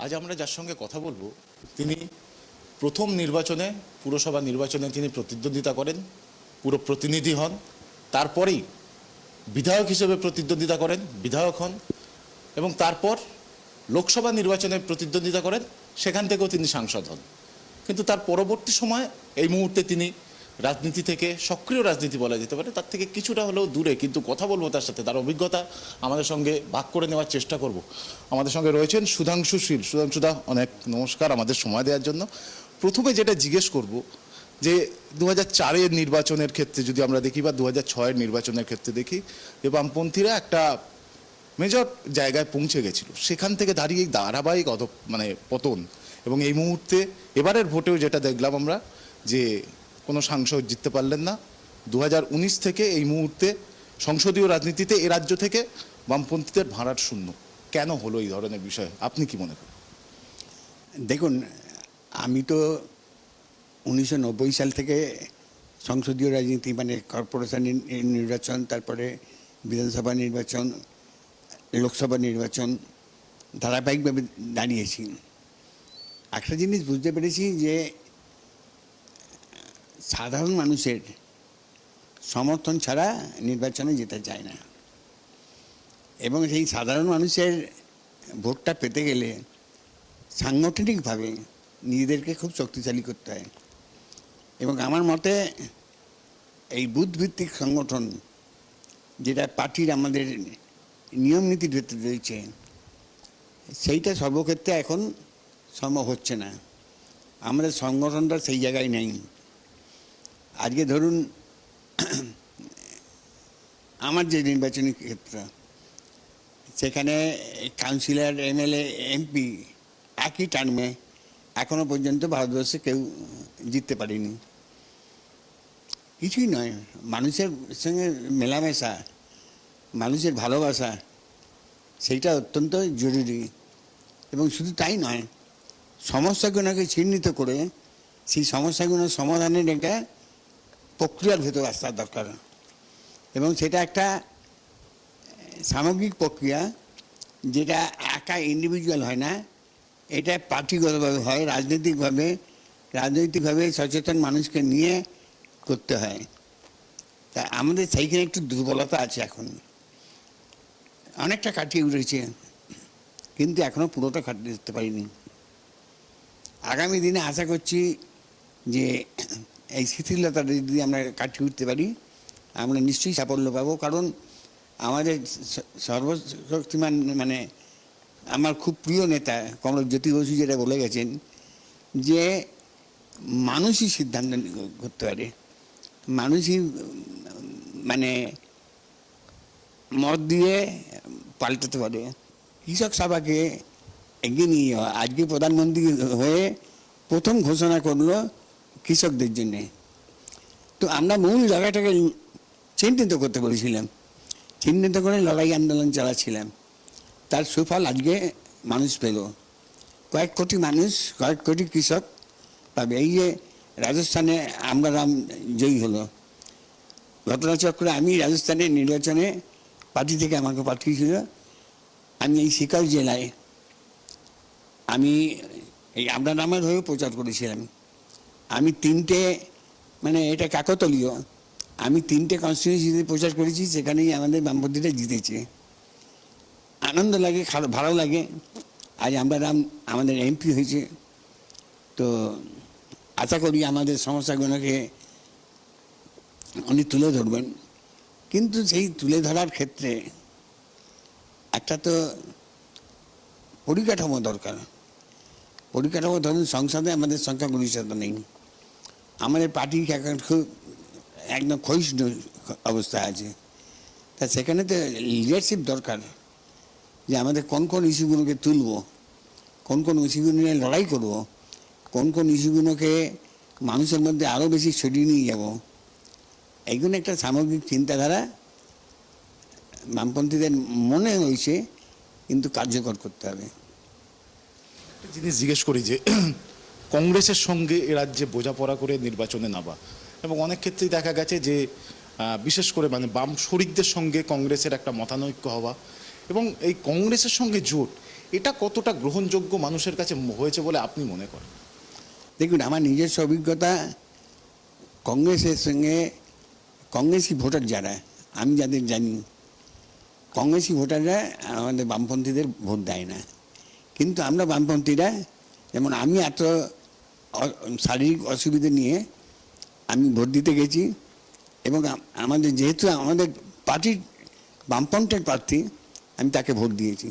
আজ আমরা যার সঙ্গে কথা বলব, তিনি প্রথম নির্বাচনে, পুরসভা নির্বাচনে তিনি প্রতিদ্বন্দ্বিতা করেন, পুরো প্রতিনিধি হন, তারপরেই বিধায়ক হিসেবে প্রতিদ্বন্দ্বিতা করেন, বিধায়ক হন, এবং তারপর লোকসভা নির্বাচনে প্রতিদ্বন্দ্বিতা করেন, সেখান থেকেও তিনি সাংসদ হন। কিন্তু তার পরবর্তী সময় এই মুহূর্তে তিনি রাজনীতি থেকে সক্রিয় রাজনীতি বলা যেতে পারে, তার থেকে কিছুটা হলেও দূরে। কিন্তু কথা বলব তার সাথে, তার অভিজ্ঞতা আমাদের সঙ্গে ভাগ করে নেওয়ার চেষ্টা করব। আমাদের সঙ্গে রয়েছেন সুধাংশু শীল। সুধাংশুদা অনেক নমস্কার আমাদের সময় দেওয়ার জন্য। প্রথমে যেটা জিজ্ঞেস করব, যে দু চারের নির্বাচনের ক্ষেত্রে যদি আমরা দেখি বা দু হাজার ছয়ের নির্বাচনের ক্ষেত্রে দেখি, যে বামপন্থীরা একটা মেজর জায়গায় পৌঁছে গেছিল। সেখান থেকে দাঁড়িয়ে ধারাবাহিক অধ মানে পতন। এবং এই মুহূর্তে এবারের ভোটেও যেটা দেখলাম আমরা, যে কোনো সাংসদ জিততে পারলেন না। দু হাজার উনিশ থেকে এই মুহূর্তে সংসদীয় রাজনীতিতে এ রাজ্য থেকে বামপন্থীদের ভাড়ার শূন্য। কেন হলো এই ধরনের বিষয়? আপনি কি মনে করেন? দেখুন, আমি তো উনিশশো নব্বই সাল থেকে সংসদীয় রাজনীতি মানে কর্পোরেশন নির্বাচন, তারপরে বিধানসভা নির্বাচন, লোকসভা নির্বাচন ধারাবাহিকভাবে দাঁড়িয়েছি। একটা জিনিস বুঝতে পেরেছি যে সাধারণ মানুষের সমর্থন ছাড়া নির্বাচনে যেতে চায় না। এবং সেই সাধারণ মানুষের ভোটটা পেতে গেলে সাংগঠনিকভাবে নিজেদেরকে খুব শক্তিশালী করতে হয়। এবং আমার মতে এই বুথভিত্তিক সংগঠন যেটা পার্টির আমাদের নিয়ম ভেতরে রয়েছে, সেইটা সর্বক্ষেত্রে এখন সম্ভব হচ্ছে না। আমাদের সংগঠনটা সেই জায়গায় নেই। আজকে ধরুন, আমার যে নির্বাচনী ক্ষেত্র, সেখানে কাউন্সিলর, এমএলএ, এমপি একই টার্মে এখনও পর্যন্ত ভারতবর্ষে কেউ জিততে পারেনি। কিছুই নয়, মানুষের সঙ্গে মেলামেশা, মানুষের ভালোবাসা, সেইটা অত্যন্ত জরুরি। এবং শুধু তাই নয়, সমস্যাগুলোকে চিহ্নিত করে সেই সমস্যাগুলোর সমাধানের একটা প্রক্রিয়ার ভেতর আসার দরকার। এবং সেটা একটা সামগ্রিক প্রক্রিয়া যেটা একা ইন্ডিভিজুয়াল হয় না, এটা পার্টিগতভাবে হয়, রাজনৈতিকভাবে রাজনৈতিকভাবে সচেতন মানুষকে নিয়ে করতে হয়। তা আমাদের সেইখানে একটু দুর্বলতা আছে এখন। অনেকটা কাটিয়ে উঠেছে, কিন্তু এখনও পুরোটা কাটিয়ে উঠতে পারিনি। আগামী দিনে আশা করছি যে এই শিথিলতা যদি আমরা কাটিয়ে উঠতে পারি, আমরা নিশ্চয়ই সাফল্য পাবো। কারণ আমাদের সর্বশক্তিমান মানে আমার খুব প্রিয় নেতা কমরেড জ্যোতি বসু যেটা বলে গেছেন যে মানুষই সিদ্ধান্ত করতে পারে। মানুষই মানে মত দিয়ে পাল্টাতে পারে। কৃষক সভাকে এগিয়ে নিয়ে আজকে প্রধানমন্ত্রী হয়ে প্রথম ঘোষণা করল কৃষকদের জন্যে। তো আমরা মূল জায়গাটাকে চিহ্নিত করতে বলেছিলাম। চিহ্নিত করে লড়াই আন্দোলন চালাচ্ছিলাম। তার সুফল আজকে মানুষ পেল। কয়েক কোটি মানুষ, কয়েক কোটি কৃষক পাবে। এই যে রাজস্থানে আমরা রাম জয়ী হলো। ঘটনাচক্রে আমি রাজস্থানের নির্বাচনে পার্টি থেকে আমাকে পাঠিয়েছিল আমি এই শিকার জেলায় আমি এই আমরা নামের হয়েও প্রচার করেছিলাম। আমি তিনটে মানে এটা কাকতলীয়। আমি তিনটে কনস্টিটিউন্সিতে প্রচার করেছি, সেখানেই আমাদের বামপন্থীরা জিতেছে। আনন্দ লাগে ভালো লাগে। আজ আমরা আমাদের এমপি হয়েছে। তো আশা করি আমাদের সমস্যাগুলোকে উনি তুলে ধরবেন। কিন্তু সেই তুলে ধরার ক্ষেত্রে একটা তো পরিকাঠামো দরকার। পরিকাঠামো ধরুন সংসদে আমাদের সংখ্যাগরিষ্ঠতা নেই। আমাদের পার্টি এখন খুব একদম ক্ষয়িষ্ণু অবস্থা আছে। তা সেখানে তো লিডারশিপ দরকার যে আমাদের কোন কোন ইস্যুগুলোকে তুলব, কোন কোন ইস্যুগুলো নিয়ে লড়াই করব, কোন কোন ইস্যুগুলোকে মানুষের মধ্যে আরও বেশি ছড়িয়ে নিয়ে যাব। এইগুলো একটা সামগ্রিক চিন্তাধারা বামপন্থীদের মনে হয়েছে, কিন্তু কার্যকর করতে হবে। একটা জিনিস জিজ্ঞেস করি যে কংগ্রেসের সঙ্গে এ রাজ্যে বোঝাপড়া করে নির্বাচনে নামা। এবং অনেক ক্ষেত্রেই দেখা গেছে যে বিশেষ করে মানে বাম শরিকদের সঙ্গে কংগ্রেসের একটা মতানৈক্য হওয়া এবং এই কংগ্রেসের সঙ্গে জোট, এটা কতটা গ্রহণযোগ্য মানুষের কাছে হয়েছে বলে আপনি মনে করেন? দেখুন, আমার নিজস্ব অভিজ্ঞতা, কংগ্রেসের সঙ্গে কংগ্রেসি ভোটার যারা, আমি যাদের জানি, কংগ্রেসি ভোটাররা আমাদের বামপন্থীদের ভোট দেয় না। কিন্তু আমরা বামপন্থীরা, যেমন আমি এত শারীরিক অসুবিধে নিয়ে আমি ভোট দিতে গেছি এবং আমাদের যেহেতু আমাদের পার্টির বামপন্থের প্রার্থী, আমি তাকে ভোট দিয়েছি।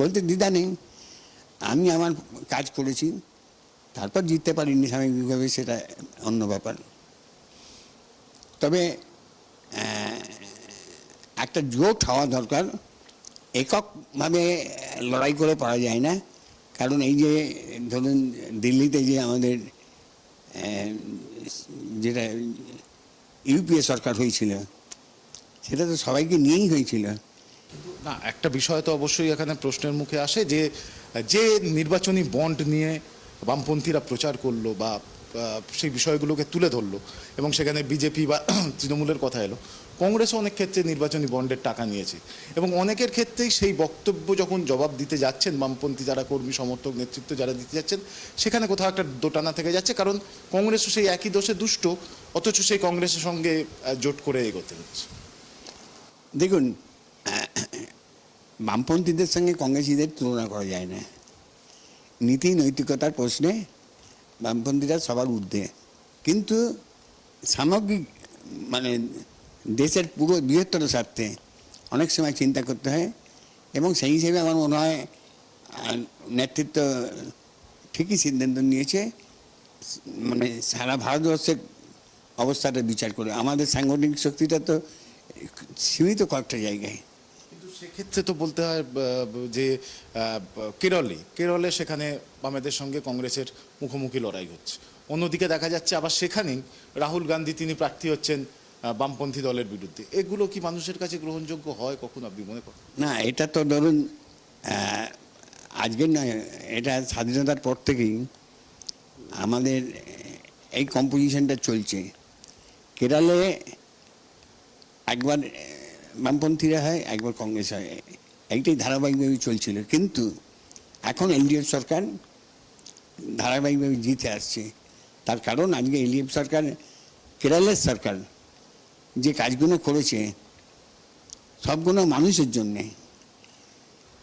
বলতে দ্বিধা নেই, আমি আমার কাজ করেছি, তারপর জিততে পারিনি স্বাভাবিকভাবে, সেটা অন্য ব্যাপার। তবে একটা জোট হওয়া দরকার, এককভাবে লড়াই করে পারা যায় না। কারণ এই যে, ধরুন দিল্লিতে যে আমাদের যেটা ইউপিএ সরকার হয়েছিল, সেটা তো সবাইকে নিয়েই হয়েছিল। না, একটা বিষয় তো অবশ্যই এখানে প্রশ্নের মুখে আসে যে যে নির্বাচনী বন্ড নিয়ে বামপন্থীরা প্রচার করল বা সেই বিষয়গুলোকে তুলে ধরলো এবং সেখানে বিজেপি বা তৃণমূলের কথা এলো। কংগ্রেসও অনেক ক্ষেত্রে নির্বাচনী বন্ডের টাকা নিয়েছে এবং অনেকের ক্ষেত্রেই সেই বক্তব্য যখন জবাব দিতে যাচ্ছেন, বামপন্থী যারা কর্মী, সমর্থক, নেতৃত্ব যারা দিতে যাচ্ছেন, সেখানে কোথাও একটা দোটানা থেকে যাচ্ছে কারণ কংগ্রেসও সেই একই দোষে দুষ্ট, অথচ সেই কংগ্রেসের সঙ্গে জোট করে এগোতে হচ্ছে। দেখুন, বামপন্থীদের সঙ্গে কংগ্রেসীদের তুলনা করা যায় না। নীতি নৈতিকতার প্রশ্নে বামপন্থীরা সবার ঊর্ধ্বে। কিন্তু সামগ্রিক মানে দেশের পুরো বৃহত্তর স্বার্থে অনেক সময় চিন্তা করতে হয় এবং সেই হিসেবে আমার মনে হয় নেতৃত্ব ঠিকই সিদ্ধান্ত নিয়েছে মানে সারা ভারতবর্ষের অবস্থাটা বিচার করে। আমাদের সাংগঠনিক শক্তিটা তো সীমিত কয়েকটা জায়গায়। সেক্ষেত্রে তো বলতে হয় যে কেরলে কেরলে সেখানে বামেদের সঙ্গে কংগ্রেসের মুখোমুখি লড়াই হচ্ছে। অন্যদিকে দেখা যাচ্ছে আবার সেখানেই রাহুল গান্ধী তিনি প্রার্থী হচ্ছেন বামপন্থী দলের বিরুদ্ধে। এগুলো কি মানুষের কাছে গ্রহণযোগ্য হয় কখন আপনি মনে করেন? না, এটা তো ধরুন আজকের নয় এটা স্বাধীনতার পর থেকেই আমাদের এই কম্পোজিশনটা চলছে। কেরালে একবার বামপন্থীরা হয়, একবার কংগ্রেস হয়। এইটাই ধারাবাহিকভাবে চলছিল। কিন্তু এখন এলডিএফ সরকার ধারাবাহিকভাবে জিতে আসছে। তার কারণ আজকে এলডিএফ সরকার কেরালের সরকার যে কাজগুলো করেছে, সবগুলো মানুষের জন্যে।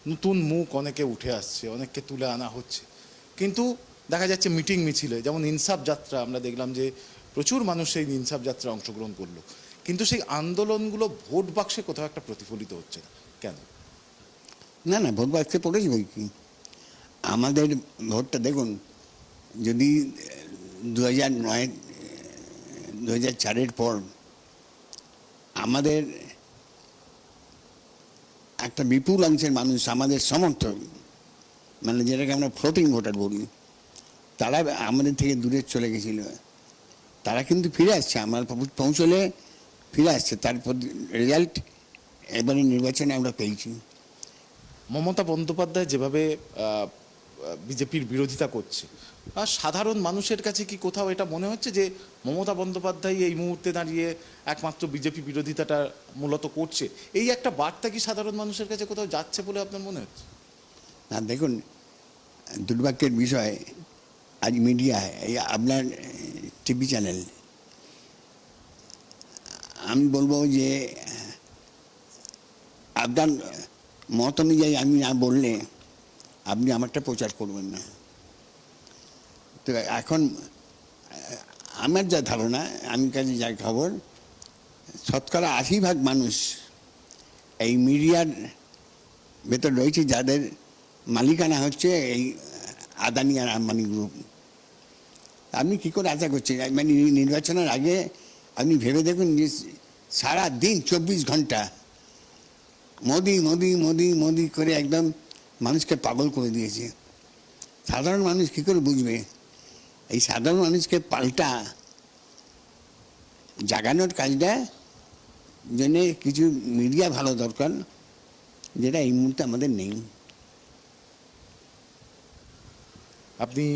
নতুন মুখ অনেকে উঠে আসছে, অনেককে তুলে আনা হচ্ছে। কিন্তু দেখা যাচ্ছে মিটিং মিছিলে, যেমন ইনসাফ যাত্রা, আমরা দেখলাম যে প্রচুর মানুষ এই ইনসাফ যাত্রা অংশগ্রহণ করল। কিন্তু সেই আন্দোলনগুলো ভোট বাক্সে কোথাও একটা প্রতিফলিত হচ্ছে না। কেন? না না, ভোট বাক্সে পড়েছি বই কি? আমাদের ভোটটা দেখুন, যদি দু হাজার নয় দু হাজার চারের পর আমাদের একটা বিপুল অংশের মানুষ, আমাদের সমর্থক মানে যেটাকে আমরা ফ্লোটিং ভোটার বলি, তারা আমাদের থেকে দূরে চলে গেছিল। তারা কিন্তু ফিরে আসছে, আমার পৌঁছলে ফিরে আসছে তারপর রেজাল্ট এবারে নির্বাচনে আমরা পেয়েছি। মমতা বন্দ্যোপাধ্যায় যেভাবে বিজেপির বিরোধিতা করছে আর সাধারণ মানুষের কাছে কি কোথাও এটা মনে হচ্ছে যে মমতা বন্দ্যোপাধ্যায় এই মুহূর্তে দাঁড়িয়ে একমাত্র বিজেপি বিরোধিতাটা মূলত করছে? এই একটা বার্তা কি সাধারণ মানুষের কাছে কোথাও যাচ্ছে বলে আপনার মনে হচ্ছে? না দেখুন দুর্ভাগ্যের বিষয় আজ মিডিয়া এই আপনার টিভি চ্যানেল আমি বলব যে, আপনার মত অনুযায়ী আমি না বললে আপনি আমারটা প্রচার করবেন না। তো এখন, আমার যা ধারণা, আমি কাছে যা খবর, শতকরা আশি ভাগ মানুষ এই মিডিয়ার ভেতর রয়েছে যাদের মালিকানা হচ্ছে এই আদানি আর আম্বানি গ্রুপ। আপনি কী করে আশা করছেন? মানে নির্বাচনের আগে আপনি ভেবে দেখুন যে সারা দিন চব্বিশ ঘণ্টা মোদি মোদি মোদি মোদি করে একদম মানুষকে পাগল করে দিয়েছে। সাধারণ মানুষ কী করে বুঝবে? এই সাধারণ মানুষকে পাল্টা জাগানোর কাজটা জন্যে কিছু মিডিয়া ভালো দরকার, যেটা এই মুহূর্তে আমাদের নেই। আপনি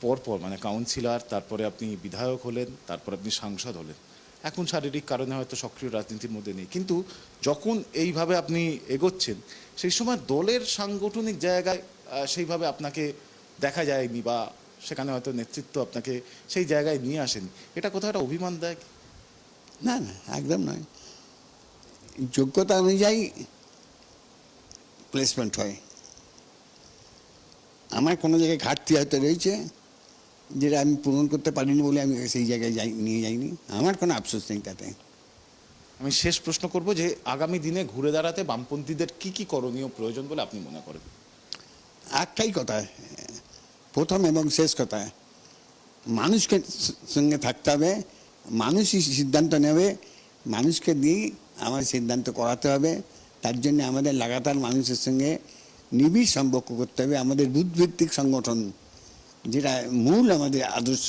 পরপর মানে কাউন্সিলর তারপরে আপনি বিধায়ক হলেন, তারপর আপনি সাংসদ হলেন। এখন শারীরিক কারণে হয়তো সক্রিয় রাজনীতির মধ্যে নেই। কিন্তু যখন এইভাবে আপনি এগোচ্ছেন, সেই সময় দলের সাংগঠনিক জায়গায় সেইভাবে আপনাকে দেখা যায়নি বা সেখানে হয়তো নেতৃত্ব আপনাকে সেই জায়গায় নিয়ে আসেনি। এটা কোথাও একটা অভিমান দেয়? না না, একদম নয়। যোগ্যতা অনুযায়ী প্লেসমেন্ট হয়। আমার কোনো জায়গায় ঘাটতি হয়তো রয়েছে। যেটা আমি পূরণ করতে পারিনি বলে আমি সেই জায়গায় যাই নিয়ে যাইনি। আমার কোনো আফসোস নেই তাতে। আমি শেষ প্রশ্ন করব যে আগামী দিনে ঘুরে দাঁড়াতে বামপন্থীদের কি কি করণীয় প্রয়োজন বলে আপনি মনে করেন? একটাই কথা প্রথম এবং শেষ কথা মানুষকে সঙ্গে থাকতে হবে মানুষই সিদ্ধান্ত নেবে মানুষকে দিয়েই আমার সিদ্ধান্ত করাতে হবে তার জন্য আমাদের লাগাতার মানুষের সঙ্গে নিবিড় সম্পর্ক করতে হবে আমাদের বুধভিত্তিক সংগঠন যেটা মূল আমাদের আদর্শ।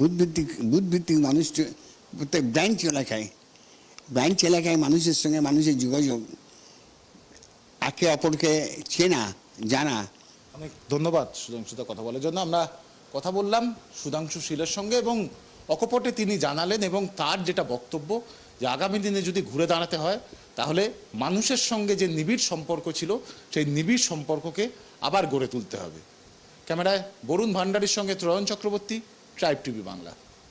বুধভিত্তিক বুধভিত্তিক মানুষ প্রত্যেক ব্রাঞ্চ এলাকায় ব্রাঞ্চ এলাকায় মানুষের সঙ্গে মানুষের যোগাযোগ, একে অপরকে চেনা, জানা। অনেক ধন্যবাদ সুধাংশুদা কথা বলার জন্য। আমরা কথা বললাম সুধাংশু শীলের সঙ্গে এবং অকপটে তিনি জানালেন এবং তার যেটা বক্তব্য যে আগামী দিনে যদি ঘুরে দাঁড়াতে হয়, তাহলে মানুষের সঙ্গে যে নিবিড় সম্পর্ক ছিল, সেই নিবিড় সম্পর্ককে আবার গড়ে তুলতে হবে। ক্যামেরায় বরুণ ভান্ডারীর সঙ্গে ত্রয়ন চক্রবর্তী ট্রাইব টিভি বাংলা।